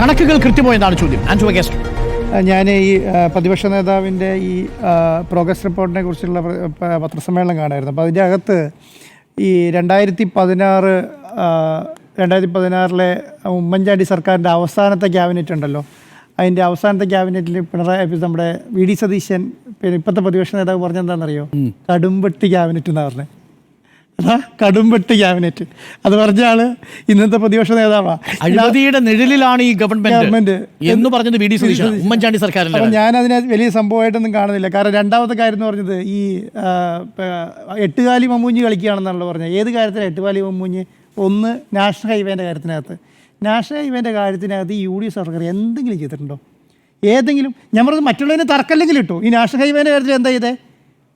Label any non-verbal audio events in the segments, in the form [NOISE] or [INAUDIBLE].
കണക്കുകൾ കൃത്യമായെന്നാണ് ചോദ്യം. And guest. ഞാൻ ഈ പ്രതിപക്ഷ നേതാവിന്റെ ഈ പ്രോഗ്രസ് റിപ്പോർട്ടിനെ കുറിച്ചുള്ള പത്രസമ്മേളനം കാണായിരുന്നു. അപ്പോൾ അതിന്റെ അകത്ത് ഈ രണ്ടായിരത്തി പതിനാറ് രണ്ടായിരത്തി പതിനാറിലെ ഉമ്മൻചാണ്ടി സർക്കാരിന്റെ അവസാനത്തെ ക്യാബിനറ്റ് ഉണ്ടല്ലോ. അതിന്റെ അവസാനത്തെ ക്യാബിനറ്റിൽ പിണറായി നമ്മുടെ വി ഡി സതീശൻ പിന്നെ ഇപ്പോഴത്തെ പ്രതിപക്ഷ നേതാവ് പറഞ്ഞെന്താണെന്നറിയോ? കടുംപെട്ടി ക്യാബിനറ്റ് എന്നാണ് പറഞ്ഞത് അതാ കടുംപെട്ട് ക്യാബിനറ്റ്. അത് പറഞ്ഞ ആൾ ഇന്നത്തെ പ്രതിപക്ഷ നേതാവാണ് അഴിമതിയുടെ നിഴലിലാണ് ഈ ഗവൺമെന്റ് എന്ന് പറഞ്ഞത് വി ഡി ഉമ്മൻചാണ്ടി സർക്കാരിന്റെ ഞാൻ അതിനെ വലിയ സംഭവമായിട്ടൊന്നും കാണുന്നില്ല. കാരണം രണ്ടാമത്തെ കാര്യം എന്ന് പറഞ്ഞത് ഈ എട്ടുകാലി മമ്മൂഞ്ഞ് കളിക്കുകയാണെന്നാണല്ലോ പറഞ്ഞത്. ഏത് കാര്യത്തിലാണ് എട്ടുകാലി മമ്മൂഞ്ഞ്? ഒന്ന് നാഷണൽ ഹൈവേന്റെ കാര്യത്തിനകത്ത്. നാഷണൽ ഹൈവേന്റെ കാര്യത്തിനകത്ത് ഈ യു ഡി എഫ് സർക്കാർ എന്തെങ്കിലും ചെയ്തിട്ടുണ്ടോ? ഏതെങ്കിലും ഞാൻ പറഞ്ഞത് മറ്റുള്ളതിന് തർക്കല്ലെങ്കിലും ഇട്ടു. ഈ നാഷണൽ ഹൈവേന്റെ കാര്യത്തിൽ എന്താ ചെയ്തേ?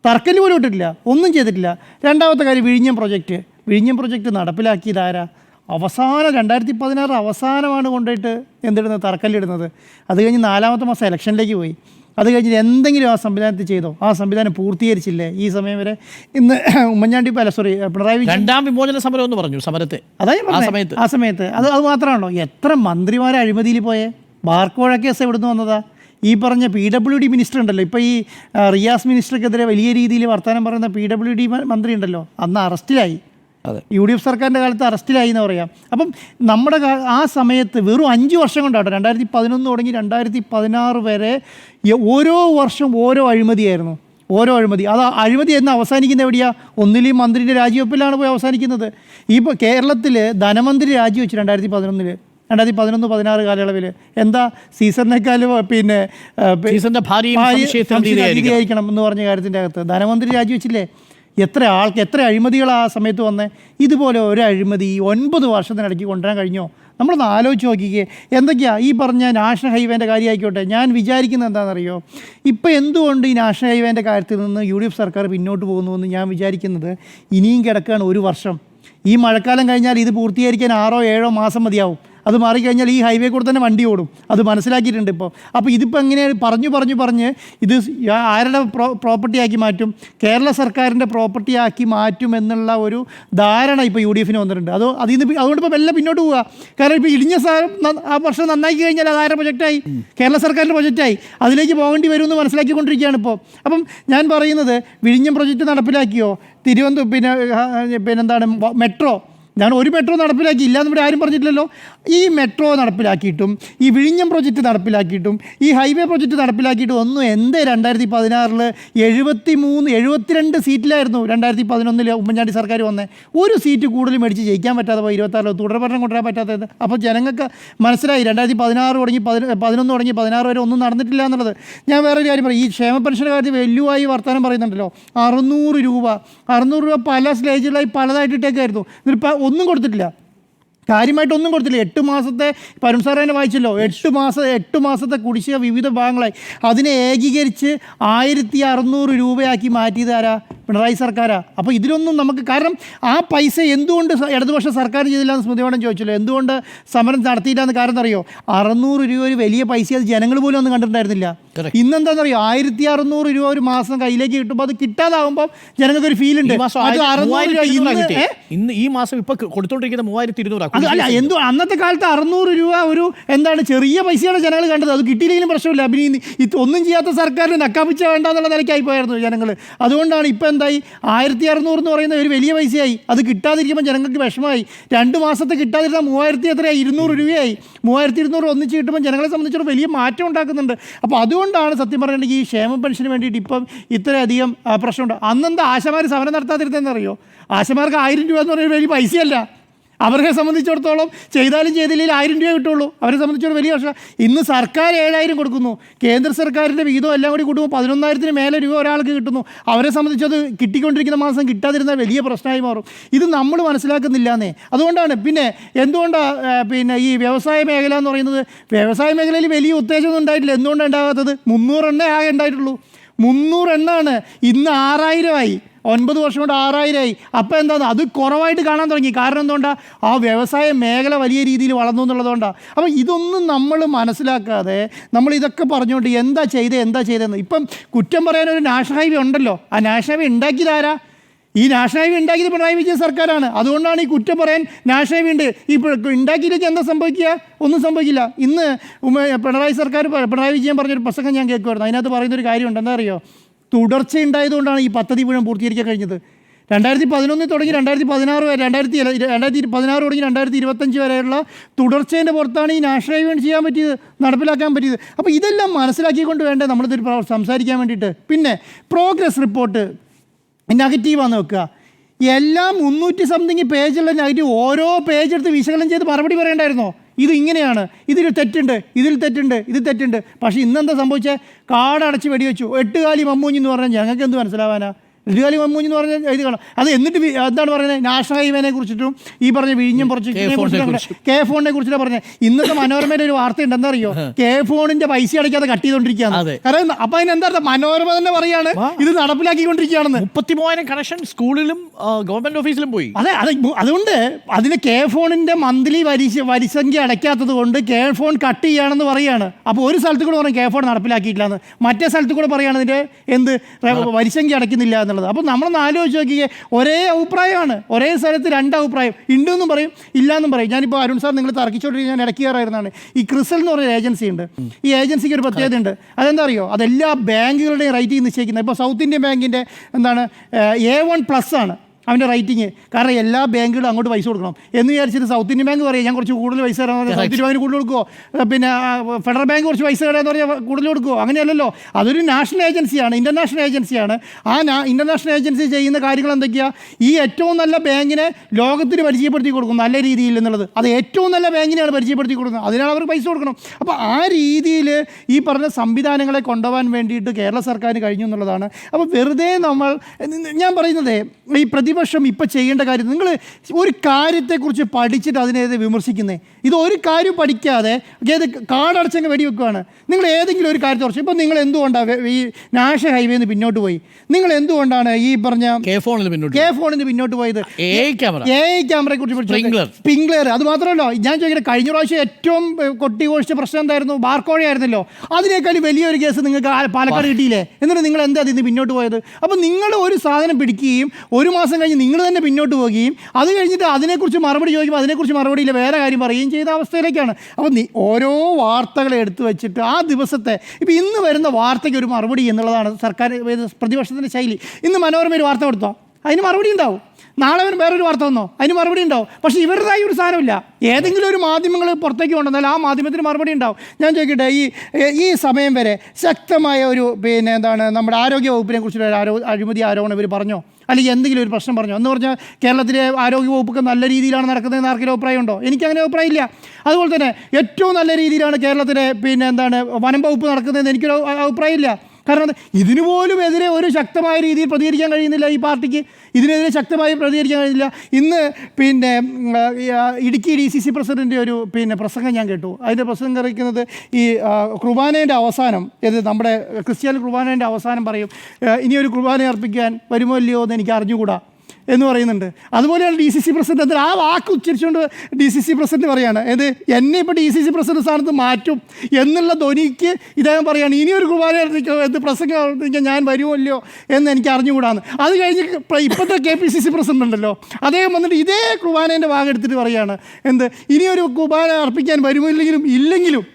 തർക്കൽ പോലും ഇട്ടിട്ടില്ല. ഒന്നും ചെയ്തിട്ടില്ല. രണ്ടാമത്തെ കാര്യം വിഴിഞ്ഞം പ്രൊജക്റ്റ് വിഴിഞ്ഞം പ്രൊജക്റ്റ് നടപ്പിലാക്കിയത് ആരാ? അവസാനം രണ്ടായിരത്തി പതിനാറ് അവസാനമാണ് കൊണ്ടുപോയിട്ട് എന്തിടുന്നത്? തറക്കല്ലിടുന്നത് അത് കഴിഞ്ഞ് നാലാമത്തെ മാസം ഇലക്ഷനിലേക്ക് പോയി. അത് കഴിഞ്ഞ് എന്തെങ്കിലും ആ സംവിധാനത്തിൽ ചെയ്തോ? ആ സംവിധാനം പൂർത്തീകരിച്ചില്ലേ? ഈ സമയം വരെ ഇന്ന് [COUGHS] ഉമ്മൻചാണ്ടി പല അല്ല സോറി പിണറായി വിജയൻ. രണ്ടാം വിമോചന സമരം എന്ന് പറഞ്ഞു സമരത്തെ. അതായത് ആ സമയത്ത്. ആ സമയത്ത്. അത് അത് മാത്രമാണോ? എത്ര മന്ത്രിമാരെ അഴിമതിയിൽ പോയേ? ബാർക്കോഴ കേസ് എവിടുന്ന് വന്നതാ? ഈ പറഞ്ഞ പി ഡബ്ല്യു ഡി മിനിസ്റ്റർ ഉണ്ടല്ലോ. ഇപ്പോൾ ഈ റിയാസ് മിനിസ്റ്റർക്കെതിരെ വലിയ രീതിയിൽ വർത്തമാനം പറയുന്ന പി ഡബ്ല്യു ഡി മന്ത്രി ഉണ്ടല്ലോ. അന്ന് അറസ്റ്റിലായി. അതെ. യു ഡി എഫ് സർക്കാരിന്റെ കാലത്ത് അറസ്റ്റിലായി എന്ന് പറയാം. അപ്പം നമ്മുടെ ആ സമയത്ത് വെറും അഞ്ച് വർഷം കൊണ്ടാട്ടോ രണ്ടായിരത്തി പതിനൊന്ന് തുടങ്ങി രണ്ടായിരത്തി പതിനാറ് വരെ ഓരോ വർഷം ഓരോ അഴിമതിയായിരുന്നു. ഓരോ അഴിമതി. അത് അഴിമതി എന്ന് അവസാനിക്കുന്നത് എവിടെയാണ് ഒന്നിലേയും മന്ത്രിയുടെ രാജിവെപ്പിലാണ് പോയി അവസാനിക്കുന്നത്. ഇപ്പോൾ കേരളത്തിൽ ധനമന്ത്രി രാജിവെച്ചു രണ്ടായിരത്തി പതിനൊന്നിൽ രണ്ടായിരത്തി പതിനൊന്ന് പതിനാറ് കാലയളവിൽ എന്താ? സീസറിനേക്കാളും പിന്നെ സീസണിന്റെ ഭാര്യയായിരിക്കണം എന്ന് പറഞ്ഞ കാര്യത്തിന്റെ അകത്ത്. ധനമന്ത്രി രാജിവെച്ചില്ലേ? എത്ര ആൾക്ക് എത്ര അഴിമതികൾ ആ സമയത്ത് വന്നേ? ഇതുപോലെ ഒരു അഴിമതി ഒൻപത് വർഷത്തിനിടയ്ക്ക് കൊണ്ടുവരാൻ കഴിഞ്ഞോ? നമ്മളൊന്ന് ആലോചിച്ച് നോക്കിക്കേ. എന്തൊക്കെയാ? ഈ പറഞ്ഞ നാഷണൽ ഹൈവേന്റെ കാര്യമായിക്കോട്ടെ. ഞാൻ വിചാരിക്കുന്നത് എന്താണെന്നറിയോ? ഇപ്പോൾ എന്തുകൊണ്ട് ഈ നാഷണൽ ഹൈവേന്റെ കാര്യത്തിൽ നിന്ന് യു ഡി എഫ് സർക്കാർ പിന്നോട്ട് പോകുന്നുവെന്ന് ഞാൻ വിചാരിക്കുന്നത് ഇനിയും കിടക്കുകയാണ് ഒരു വർഷം. ഈ മഴക്കാലം കഴിഞ്ഞാൽ ഇത് പൂർത്തീകരിക്കാൻ ആറോ ഏഴോ മാസം മതിയാവും. അത് മാറിക്കഴിഞ്ഞാൽ ഈ ഹൈവേ കൂടെ തന്നെ വണ്ടി ഓടും. അത് മനസ്സിലാക്കിയിട്ടുണ്ട് ഇപ്പോൾ അപ്പോൾ ഇതിപ്പോൾ എങ്ങനെ പറഞ്ഞു പറഞ്ഞു പറഞ്ഞ് ഇത് ആരുടെ പ്രോ പ്രോപ്പർട്ടി ആക്കി മാറ്റും? കേരള സർക്കാരിന്റെ പ്രോപ്പർട്ടി ആക്കി മാറ്റും എന്നുള്ള ഒരു ധാരണ ഇപ്പോൾ യു ഡി എഫിന് വന്നിട്ടുണ്ട്. അത് അതിൽ നിന്ന് അതുകൊണ്ട് ഇപ്പോൾ മെല്ലെ പിന്നോട്ട് പോവുക. കാരണം ഇപ്പോൾ ഇടിഞ്ഞ ആ വർഷം നന്നാക്കി കഴിഞ്ഞാൽ അത് ആരുടെ പ്രൊജക്റ്റായി കേരള സർക്കാരിന്റെ പ്രൊജക്റ്റായി അതിലേക്ക് പോകേണ്ടി വരുമെന്ന് മനസ്സിലാക്കിക്കൊണ്ടിരിക്കുകയാണ് ഇപ്പോൾ അപ്പം ഞാൻ പറയുന്നത് വിഴിഞ്ഞം പ്രൊജക്റ്റ് നടപ്പിലാക്കിയോ? തിരുവനന്തപുരം പിന്നെ പിന്നെന്താണ് മെട്രോ ഞാൻ ഒരു മെട്രോ നടപ്പിലാക്കി. ഇല്ലാന്ന് ഇവിടെ ആരും പറഞ്ഞിട്ടില്ലല്ലോ. ഈ മെട്രോ നടപ്പിലാക്കിയിട്ടും ഈ വിഴിഞ്ഞം പ്രോജക്റ്റ് നടപ്പിലാക്കിയിട്ടും ഈ ഹൈവേ പ്രോജക്റ്റ് നടപ്പിലാക്കിയിട്ടും ഒന്നും എന്ത് രണ്ടായിരത്തി പതിനാറിൽ എഴുപത്തി മൂന്ന് എഴുപത്തിരണ്ട് സീറ്റിലായിരുന്നു രണ്ടായിരത്തി പതിനൊന്നിൽ ഉമ്മൻചാണ്ടി സർക്കാർ വന്നേ. ഒരു സീറ്റ് കൂടുതൽ മേടിച്ച് ജയിക്കാൻ പറ്റാതെ പോയി. ഇരുപത്താറിൽ തുടർഭരണം കൊണ്ടുവരാൻ പറ്റാത്തത്. അപ്പോൾ ജനങ്ങൾക്ക് മനസ്സിലായി രണ്ടായിരത്തി പതിനാറ് തുടങ്ങി പതിന പതിനൊന്ന് തുടങ്ങി പതിനാറ് വരെ ഒന്നും നടന്നിട്ടില്ല എന്നുള്ളത്. ഞാൻ വേറൊരു കാര്യം പറയും. ഈ ക്ഷേമ പെൻഷന്റെ കാര്യത്തിൽ വെല്ലുവായി വർത്തമാനം പറയുന്നുണ്ടല്ലോ. അറുന്നൂറ് രൂപ. അറുന്നൂറ് രൂപ പല സ്റ്റേജുകളായി പലതായിട്ട് ഇട്ടേക്കായിരുന്നു. എന്നിട്ടിപ്പോൾ ഒന്നും കൊടുത്തിട്ടില്ല. കാര്യമായിട്ട് ഒന്നും കൊടുത്തില്ല. എട്ട് മാസത്തെ പരുൺ സാർ തന്നെ വായിച്ചല്ലോ. എട്ട് മാസം എട്ട് മാസത്തെ കുടിശ്ശിക വിവിധ ഭാഗങ്ങളായി. അതിനെ ഏകീകരിച്ച് ആയിരത്തി അറുന്നൂറ് രൂപയാക്കി മാറ്റിയത് ആരാ പിണറായി സർക്കാരാ. അപ്പോൾ ഇതിലൊന്നും നമുക്ക് കാരണം ആ പൈസ എന്തുകൊണ്ട് ഇടതുപക്ഷ സർക്കാർ ചെയ്തില്ല എന്ന് സ്മൃതിയോടം ചോദിച്ചല്ലോ. എന്തുകൊണ്ട് സമരം നടത്തിയില്ല എന്ന് കാരണം അറിയോ? അറുന്നൂറ് രൂപ ഒരു വലിയ പൈസ അത് ജനങ്ങൾ പോലും ഒന്നും കണ്ടിട്ടുണ്ടായിരുന്നില്ല. ഇന്നെന്താണെന്നറിയോ ആയിരത്തി അറുന്നൂറ് രൂപ ഒരു മാസം കയ്യിലേക്ക് കിട്ടുമ്പോൾ അത് കിട്ടാതാവുമ്പോൾ ജനങ്ങൾക്ക് ഒരു ഫീൽ ഉണ്ട്? ഇന്ന് ഈ മാസം ഇപ്പൊ കൊടുത്തോണ്ടിരിക്കുന്ന മൂവായിരത്തി ഇരുന്നൂറാ? അത് അല്ല എന്തോ അന്നത്തെ കാലത്ത് അറുന്നൂറ് രൂപ ഒരു എന്താണ് ചെറിയ പൈസയാണ് ജനങ്ങൾ കണ്ടത്. അത് കിട്ടിയില്ലെങ്കിലും പ്രശ്നമില്ല. പിന്നെ ഇത് ഒന്നും ചെയ്യാത്ത സർക്കാരിന് നക്കാപ്പിച്ച വേണ്ട എന്നുള്ള നിലയ്ക്കായി പോയായിരുന്നു ജനങ്ങൾ. അതുകൊണ്ടാണ് ഇപ്പം എന്തായി? ആയിരത്തി അറുന്നൂറ് എന്ന് പറയുന്ന ഒരു വലിയ പൈസയായി. അത് കിട്ടാതിരിക്കുമ്പോൾ ജനങ്ങൾക്ക് വിഷമമായി. രണ്ട് മാസത്തെ കിട്ടാതിരുന്ന മൂവായിരത്തി എത്രയായി? ഇരുന്നൂറ് രൂപയായി. മൂവായിരത്തി ഇരുന്നൂറ് ഒന്നിച്ച് കിട്ടുമ്പോൾ ജനങ്ങളെ സംബന്ധിച്ചിടത്തോളം വലിയ മാറ്റം ഉണ്ടാക്കുന്നുണ്ട്. അപ്പോൾ അതുകൊണ്ടാണ് സത്യം പറഞ്ഞിട്ടുണ്ടെങ്കിൽ ഈ ക്ഷേമ പെൻഷന് വേണ്ടിയിട്ട് ഇപ്പം ഇത്രയധികം പ്രശ്നമുണ്ട്. അന്നെന്താ ആശമാർ സമരം നടത്താതിരുന്നതെന്നറിയോ? ആശമാർക്ക് ആയിരം രൂപ എന്ന് പറയുന്നത് വലിയ പൈസയല്ല. അവരെ സംബന്ധിച്ചിടത്തോളം ചെയ്താലും ചെയ്തില്ലെങ്കിൽ ആയിരം രൂപ കിട്ടുള്ളൂ. അവരെ സംബന്ധിച്ചിടത്തോളം വലിയ വർഷം ഇന്ന് സർക്കാർ ഏഴായിരം കൊടുക്കുന്നു. കേന്ദ്ര സർക്കാരിന്റെ വിഹിതം എല്ലാം കൂടി കൂട്ടുമ്പോൾ പതിനൊന്നായിരത്തിന് മേലെ രൂപ ഒരാൾക്ക് കിട്ടുന്നു. അവരെ സംബന്ധിച്ച് അത് കിട്ടിക്കൊണ്ടിരിക്കുന്ന മാസം കിട്ടാതിരുന്ന വലിയ പ്രശ്നമായി മാറും. ഇത് നമ്മൾ മനസ്സിലാക്കുന്നില്ല എന്നേ അതുകൊണ്ടാണ് പിന്നെ എന്തുകൊണ്ടാണ് പിന്നെ ഈ വ്യവസായ മേഖല എന്ന് പറയുന്നത് വ്യവസായ മേഖലയിൽ വലിയ ഉത്തേജനം ഉണ്ടായിട്ടില്ല. എന്തുകൊണ്ടാണ് ഉണ്ടാകാത്തത്? മുന്നൂറെണ്ണേ ആകെ ഉണ്ടായിട്ടുള്ളൂ. മുന്നൂറ് എണ്ണാണ് ഇന്ന് ആറായിരമായി. ഒൻപത് വർഷം കൊണ്ട് ആറായിരമായി. അപ്പോൾ എന്താണ് അത് കുറവായിട്ട് കാണാൻ തുടങ്ങി. കാരണം എന്തുകൊണ്ടാണ് ആ വ്യവസായ മേഖല വലിയ രീതിയിൽ വളർന്നു എന്നുള്ളതുകൊണ്ടാണ് അപ്പോൾ ഇതൊന്നും നമ്മൾ മനസ്സിലാക്കാതെ നമ്മൾ ഇതൊക്കെ പറഞ്ഞുകൊണ്ട് എന്താ ചെയ്തത് എന്താ ചെയ്തതെന്ന് ഇപ്പം കുറ്റം പറയാനൊരു നാഷണൽ ഹൈവേ ഉണ്ടല്ലോ. ആ നാഷണൽ ഹൈവേ ഉണ്ടാക്കിയതാരാ ഈ നാഷണൽ ഹൈവേ ഉണ്ടാക്കിയത് പിണറായി വിജയൻ സർക്കാരാണ്. അതുകൊണ്ടാണ് ഈ കുറ്റം പറയാൻ നാഷണൽ ഹൈവേ ഉണ്ട്. ഈ ഉണ്ടാക്കിയില്ലെങ്കിൽ എന്താ സംഭവിക്കുക? ഒന്നും സംഭവിക്കില്ല. ഇന്ന് പിണറായി സർക്കാർ പിണറായി വിജയൻ പറഞ്ഞൊരു പ്രസംഗം ഞാൻ കേൾക്കുമായിരുന്നു. അതിനകത്ത് പറയുന്നൊരു കാര്യമുണ്ട്. എന്താ അറിയോ? തുടർച്ച ഉണ്ടായതുകൊണ്ടാണ് ഈ പദ്ധതി മുഴുവൻ പൂർത്തീകരിക്കാൻ കഴിഞ്ഞത്. രണ്ടായിരത്തി പതിനൊന്നിൽ തുടങ്ങി രണ്ടായിരത്തി പതിനാറ് വരെ രണ്ടായിരത്തി രണ്ടായിരത്തി പതിനാറ് തുടങ്ങി രണ്ടായിരത്തി ഇരുപത്തഞ്ച് വരെയുള്ള തുടർച്ചേന്റെ പുറത്താണ് ഈ നാഷണൽ ഹൈവേ ചെയ്യാൻ പറ്റിയത് നടപ്പിലാക്കാൻ പറ്റിയത്. അപ്പോൾ ഇതെല്ലാം മനസ്സിലാക്കിക്കൊണ്ട് വേണ്ടേ നമ്മളിതൊരു സംസാരിക്കാൻ വേണ്ടിയിട്ട്? പിന്നെ പ്രോഗ്രസ് റിപ്പോർട്ട്. നെഗറ്റീവാന്ന് വെക്കുക. എല്ലാം മുന്നൂറ്റി സംതിങ് പേജുള്ള നെഗറ്റീവ് ഓരോ പേജ് എടുത്ത് വിശകലനം ചെയ്ത് മറുപടി പറയണ്ടായിരുന്നോ? ഇത് ഇങ്ങനെയാണ്. ഇതിൽ തെറ്റുണ്ട്. ഇതിൽ തെറ്റുണ്ട്. ഇത് തെറ്റുണ്ട്. പക്ഷേ ഇന്നെന്താ സംഭവിച്ചത് കാടടച്ച് വെടിവെച്ചു. എട്ടുകാലി മമ്മൂഞ്ഞെന്ന് പറഞ്ഞാൽ ഞങ്ങൾക്ക് എന്ത് മനസ്സിലാവാനാ? എട്ടുകാലി മമ്മൂഞ്ഞ് എന്ന് പറഞ്ഞാൽ എഴുതി കാണാം. അത് എന്നിട്ട് എന്താണ് പറയുന്നത്? നാഷണൽ ഹൈവേനെ കുറിച്ചിട്ടും ഈ പറഞ്ഞ വിഴിഞ്ഞം കുറച്ച് കെ ഫോണിനെ കുറിച്ചിട്ടാണ് പറഞ്ഞത്. ഇന്നത്തെ മനോരമയുടെ ഒരു വാർത്തയുണ്ട് എന്താ അറിയോ കെ ഫോണിന്റെ പൈസ അടയ്ക്കാതെ കട്ട് ചെയ്തുകൊണ്ടിരിക്കുകയാണ് കാരണം അപ്പൊ അതിനെന്താ? മനോരമ തന്നെ പറയാണ്. ഇത് നടപ്പിലാക്കിക്കൊണ്ടിരിക്കുകയാണെന്ന്. മുപ്പത്തി മൂവായിരം കണക്ഷൻ സ്കൂളിലും ഗവൺമെന്റ് ഓഫീസിലും പോയി. അതെ അതെ അതുകൊണ്ട് അതിന് കെ ഫോണിന്റെ മന്ത്ലി വരിശ വരിസംഖ്യ അടയ്ക്കാത്തത് കൊണ്ട് കെ ഫോൺ കട്ട് ചെയ്യാണെന്ന് പറയാണ്. അപ്പോൾ ഒരു സ്ഥലത്ത് കൂടെ പറയും കെ ഫോൺ നടപ്പിലാക്കിയിട്ടില്ല എന്ന് മറ്റേ സ്ഥലത്ത് കൂടെ ഇതിന്റെ എന്ത്? വരിസംഖ്യ അടയ്ക്കുന്നില്ല എന്നുള്ളത്. അപ്പോൾ നമ്മളൊന്ന് ആലോചിച്ച് നോക്കിയേ ഒരേ അഭിപ്രായമാണ് ഒരേ സ്ഥലത്ത് രണ്ട് അഭിപ്രായം ഉണ്ടെന്നും പറയും ഇല്ലയെന്നും പറയും. ഞാനിപ്പോൾ അരുൺ സാർ നിങ്ങൾ തർക്കിച്ചോണ്ടിരിക്കും ഞാൻ ഇടയ്ക്ക് ഈ ക്രിസൽ എന്ന് പറയുന്ന ഏജൻസി ഉണ്ട്. ഈ ഏജൻസിക്ക് ഒരു പ്രത്യേകത ഉണ്ട്. അതെന്താ അറിയോ അതെല്ലാ ബാങ്കുകളുടെയും റൈറ്റിംഗ് നിശ്ചയിക്കുന്നത്. ഇപ്പോൾ സൗത്ത് ഇന്ത്യൻ ബാങ്കിന്റെ എന്താണ് എ വൺ പ്ലസ് ആണ്. അവന്റെ റൈറ്റിങ് കാരണം എല്ലാ ബാങ്കുകളും അങ്ങോട്ട് പൈസ കൊടുക്കണം. എന്ന് വിചാരിച്ചിട്ട് സൗത്ത് ഇന്ത്യൻ ബാങ്ക് പറയാം ഞാൻ കുറച്ച് കൂടുതൽ പൈസ തരാമെന്ന് പറഞ്ഞാൽ സൗത്ത് ഇന്ത്യൻ ബാങ്കിന് കൂടുതൽ കൊടുക്കുമോ പിന്നെ ഫെഡറൽ ബാങ്ക് കുറച്ച് പൈസ തരാമെന്ന് പറഞ്ഞാൽ കൂടുതൽ കൊടുക്കുമോ അങ്ങനെയല്ലല്ലോ. അതൊരു നാഷണൽ ഏജൻസിയാണ് ഇന്റർനാഷണൽ ഏജൻസിയാണ് ആ ഇന്റർനാഷണൽ ഏജൻസി ചെയ്യുന്ന കാര്യങ്ങൾ എന്തൊക്കെയാണ് ഈ ഏറ്റവും നല്ല ബാങ്കിനെ ലോകത്തിന് പരിചയപ്പെടുത്തി കൊടുക്കും നല്ല രീതിയിൽ എന്നുള്ളത്. അത് ഏറ്റവും നല്ല ബാങ്കിനെയാണ് പരിചയപ്പെടുത്തി കൊടുക്കുന്നത്. അതിനാണ് അവർക്ക് പൈസ കൊടുക്കണം. അപ്പോൾ ആ രീതിയിൽ ഈ പറഞ്ഞ സംവിധാനങ്ങളെ കൊണ്ടുപോകാൻ വേണ്ടിയിട്ട് കേരള സർക്കാരിന് കഴിഞ്ഞു എന്നുള്ളതാണ്. അപ്പോൾ വെറുതെ നമ്മൾ ഞാൻ പറയുന്നത് ഈ പ്രതിപക്ഷം ഇപ്പം ചെയ്യേണ്ട കാര്യം നിങ്ങൾ ഒരു കാര്യത്തെക്കുറിച്ച് പഠിച്ചിട്ട് അതിനെതിരെ വിമർശിക്കുന്നത് ഇത് ഒരു കാര്യം പഠിക്കാതെ ഏത് കാടടച്ചങ്ങ് വെടിവെക്കുകയാണ് നിങ്ങൾ ഏതെങ്കിലും ഒരു കാര്യത്തെ കുറച്ച് ഇപ്പം നിങ്ങൾ എന്തുകൊണ്ടാണ് ഈ നാഷ ഹൈവേന്ന് നിന്ന് പിന്നോട്ട് പോയി? നിങ്ങൾ എന്തുകൊണ്ടാണ് ഈ പറഞ്ഞ കെ ഫോണിൽ പിന്നോട്ട് കെ ഫോണിന് പിന്നോട്ട് പോയത്? A camera. എ ക്യാമറയെ കുറിച്ച് പിംഗ്ലർ അത് മാത്രമല്ല ഞാൻ ചോദിക്കട്ടെ കഴിഞ്ഞ പ്രാവശ്യം ഏറ്റവും കൊട്ടിഘോഷിച്ച കൊട്ടി കോഴിച്ച പ്രശ്നം എന്തായിരുന്നു? ബാർക്കോഴയായിരുന്നല്ലോ അതിനേക്കാൾ വലിയൊരു കേസ് നിങ്ങൾക്ക് പാലക്കാട് കിട്ടിയില്ലേ? എന്നിട്ട് നിങ്ങൾ എന്താ അതിന് പിന്നോട്ട് പോയത്? അപ്പം നിങ്ങൾ ഒരു സാധനം പിടിക്കുകയും ഒരു മാസം കഴിഞ്ഞ് നിങ്ങൾ തന്നെ പിന്നോട്ട് പോകുകയും അത് കഴിഞ്ഞിട്ട് അതിനെക്കുറിച്ച് മറുപടി ചോദിക്കുമ്പോൾ അതിനെക്കുറിച്ച് മറുപടി ഇല്ല വേറെ കാര്യം പറയുകയും ചെയ്ത അവസ്ഥയിലേക്കാണ്. അപ്പോൾ നീ ഓരോ വാർത്തകളെ എടുത്തു വെച്ചിട്ട് ആ ദിവസത്തെ ഇപ്പോൾ ഇന്ന് വരുന്ന വാർത്തയ്ക്ക് ഒരു മറുപടി എന്നുള്ളതാണ് സർക്കാർ പ്രതിപക്ഷത്തിന്റെ ശൈലി. ഇന്ന് മനോരമ ഒരു വാർത്ത കൊടുത്തോ? അതിന് മറുപടി ഉണ്ടാവും. നാളെ വരും വേറൊരു വാർത്ത വന്നോ? അതിന് മറുപടി ഉണ്ടാവും. പക്ഷേ ഇവരുടേതായി ഒരു സാധനമില്ല. ഏതെങ്കിലും ഒരു മാധ്യമങ്ങൾ പുറത്തേക്ക് കൊണ്ടുവന്നാൽ ആ മാധ്യമത്തിന് മറുപടി ഉണ്ടാവും. ഞാൻ ചോദിക്കട്ടെ ഈ ഈ സമയം വരെ ശക്തമായ ഒരു പിന്നെ എന്താണ് നമ്മുടെ ആരോഗ്യ വകുപ്പിനെ കുറിച്ചുള്ള ഒരു അഴിമതി ആരോപണം ഇവർ പറഞ്ഞോ? അല്ലെങ്കിൽ എന്തെങ്കിലും ഒരു പ്രശ്നം പറഞ്ഞോ? എന്ന് പറഞ്ഞാൽ കേരളത്തിലെ ആരോഗ്യ വകുപ്പൊക്കെ നല്ല രീതിയിലാണ് നടക്കുന്നതെന്ന് ആർക്കെങ്കിലും അഭിപ്രായം ഉണ്ടോ എനിക്കങ്ങനെ അഭിപ്രായം ഇല്ല അതുപോലെ തന്നെ ഏറ്റവും നല്ല രീതിയിലാണ് കേരളത്തിലെ പിന്നെ എന്താണ് വനം വകുപ്പ് നടക്കുന്നതെന്ന് എനിക്കൊരു അഭിപ്രായം ഇല്ല കാരണം ഇതിനു പോലും എതിരെ ഒരു ശക്തമായ രീതിയിൽ പ്രതികരിക്കാൻ കഴിയുന്നില്ല ഈ പാർട്ടിക്ക്. ഇതിനെതിരെ ശക്തമായി പ്രതികരിക്കാൻ കഴിയുന്നില്ല. ഇന്ന് പിന്നെ ഇടുക്കി ഡി സി സി പ്രസിഡന്റെ ഒരു പിന്നെ പ്രസംഗം ഞാൻ കേട്ടു. അതിന്റെ പ്രസംഗം അറിയിക്കുന്നത് ഈ കുർബാനേന്റെ അവസാനം ഇത് നമ്മുടെ ക്രിസ്ത്യാനി കുർബാനേന്റെ അവസാനം പറയും. ഇനിയൊരു കുർബാന അർപ്പിക്കാൻ വരുമോ ഇല്ലയോ എന്ന് എനിക്ക് അറിഞ്ഞുകൂടാ. എന്ന് പറയുന്നുണ്ട്. അതുപോലെയാണ് ഡി സി സി പ്രസിഡന്റ് എന്നാൽ ആ വാക്ക് ഉച്ചരിച്ചുകൊണ്ട് ഡി സി സി പ്രസിഡന്റ് പറയുകയാണ് ഏത്? എന്നെ ഇപ്പോൾ ഡി സി സി പ്രസിഡന്റ് സ്ഥാനത്ത് മാറ്റും എന്നുള്ള ധ്വനിക്ക് ഇദ്ദേഹം പറയുകയാണ് ഇനിയൊരു കുർബാന എന്ത് പ്രസംഗം ഞാൻ വരുമല്ലോ എന്ന് എനിക്ക് അറിഞ്ഞുകൂടാന്ന്. അത് കഴിഞ്ഞ് ഇപ്പോഴത്തെ K P C C president ഉണ്ടല്ലോ. അദ്ദേഹം വന്നിട്ട് ഇതേ കുർബാനേന്റെ എടുത്തിട്ട് പറയുകയാണ് എന്ത്? ഇനിയൊരു കുർബാന അർപ്പിക്കാൻ വരുമില്ലെങ്കിലും ഇല്ലെങ്കിലും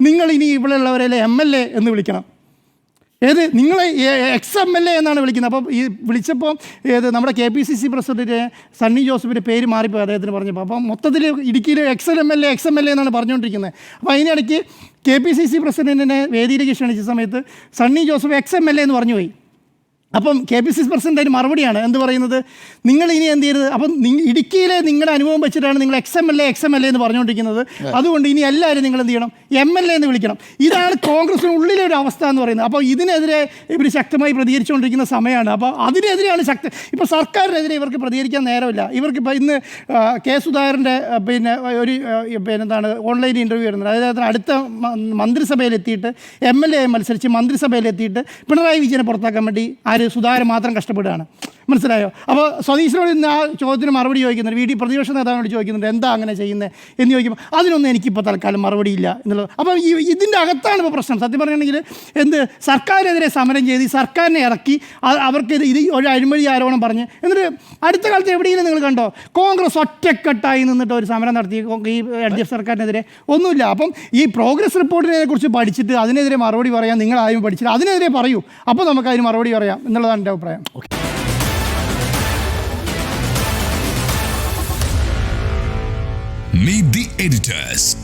നിങ്ങൾ ഇനി ഇവിടെ ഉള്ളവരെ എം എൽ എ എന്ന് വിളിക്കണം. ഏത്? നിങ്ങളെ എക്സ് എം എൽ എ എന്നാണ് വിളിക്കുന്നത്. അപ്പോൾ ഈ വിളിച്ചപ്പോൾ ഏത്? നമ്മുടെ K P C C president Sunny ജോസഫിന്റെ പേര് മാറിപ്പോയി അദ്ദേഹത്തിന് പറഞ്ഞപ്പോൾ. അപ്പം മൊത്തത്തിൽ ഇടുക്കിയിൽ ex M L A ex M L A എന്നാണ് പറഞ്ഞുകൊണ്ടിരിക്കുന്നത്. അപ്പോൾ അതിനിടയ്ക്ക് കെ പി സി സി പ്രസിഡന്റിനെ വേദിയിലേക്ക് ക്ഷണിച്ച സമയത്ത് Sunny Joseph ex M L A എന്ന് പറഞ്ഞു പോയി. അപ്പം K P C C president അതിന് മറുപടിയാണ്. എന്ത് പറയുന്നത്? നിങ്ങൾ ഇനി എന്ത് ചെയ്യരുത്? അപ്പം നിങ്ങൾ ഇടുക്കിയിലെ നിങ്ങളുടെ അനുഭവം വെച്ചിട്ടാണ് നിങ്ങൾ ex M L A ex M L A എന്ന് പറഞ്ഞുകൊണ്ടിരിക്കുന്നത്. അതുകൊണ്ട് ഇനി എല്ലാവരും നിങ്ങൾ എന്ത് ചെയ്യണം? എം എൽ എ എന്ന് വിളിക്കണം. ഇതാണ് കോൺഗ്രസിന് ഉള്ളിലെ ഒരു അവസ്ഥ എന്ന് പറയുന്നത്. അപ്പോൾ ഇതിനെതിരെ ഇവർ ശക്തമായി പ്രതികരിച്ചുകൊണ്ടിരിക്കുന്ന സമയമാണ്. അപ്പോൾ അതിനെതിരെയാണ് ശക്തി ഇപ്പോൾ സർക്കാരിനെതിരെ ഇവർക്ക് പ്രതികരിക്കാൻ നേരമില്ല. ഇവർക്ക് ഇപ്പോൾ ഇന്ന് കെ സുധാകരന്റെ പിന്നെ ഒരു പിന്നെ എന്താണ് ഓൺലൈൻ ഇന്റർവ്യൂ വരുന്നത് അതായത് അടുത്ത മന്ത്രിസഭയിലെത്തിയിട്ട് എം എൽ എ മത്സരിച്ച് മന്ത്രിസഭയിലെത്തിയിട്ട് പിണറായി വിജയനെ പുറത്താക്കാൻ വേണ്ടി ആര് സുധാകരൻ മാത്രം കഷ്ടപ്പെടുകയാണ്. മനസ്സിലായോ? അപ്പോൾ സ്വദേശിനോട് ഇന്ന് ആ ചോദ്യത്തിന് മറുപടി ചോദിക്കുന്നുണ്ട്. വീട്ടിൽ പ്രതിപക്ഷ നേതാവിനോട് ചോദിക്കുന്നുണ്ട് എന്താ അങ്ങനെ ചെയ്യുന്നത് എന്ന് ചോദിക്കുമ്പോൾ അതിനൊന്നും എനിക്കിപ്പോൾ തൽക്കാലം മറുപടിയില്ല. എന്നുള്ളത് അപ്പോൾ ഈ ഇതിന്റെ അകത്താണ് ഇപ്പോൾ പ്രശ്നം. സത്യം പറയുകയാണെങ്കിൽ എന്ത് സർക്കാരിനെതിരെ സമരം ചെയ്ത് സർക്കാരിനെ ഇറക്കി അവർക്ക് ഇത് ഒരു അഴിമതി ആരോപണം പറഞ്ഞ് എന്നിട്ട് അടുത്ത കാലത്ത് എവിടെയെങ്കിലും നിങ്ങൾ കണ്ടോ കോൺഗ്രസ് ഒറ്റക്കെട്ടായി നിന്നിട്ട് ഒരു സമരം നടത്തി ഈ എൽ ഡി എഫ് സർക്കാരിനെതിരെ ഒന്നുമില്ല. അപ്പം ഈ പ്രോഗ്രസ് റിപ്പോർട്ടിനെ കുറിച്ച് പഠിച്ചിട്ട് അതിനെതിരെ മറുപടി പറയാൻ നിങ്ങൾ ആരും പഠിച്ചില്ല. അതിനെതിരെ പറയൂ. അപ്പോൾ നമുക്ക് അതിന് മറുപടി പറയാം. എന്നുള്ളതാണ് എന്റെ അഭിപ്രായം. Meet the editors.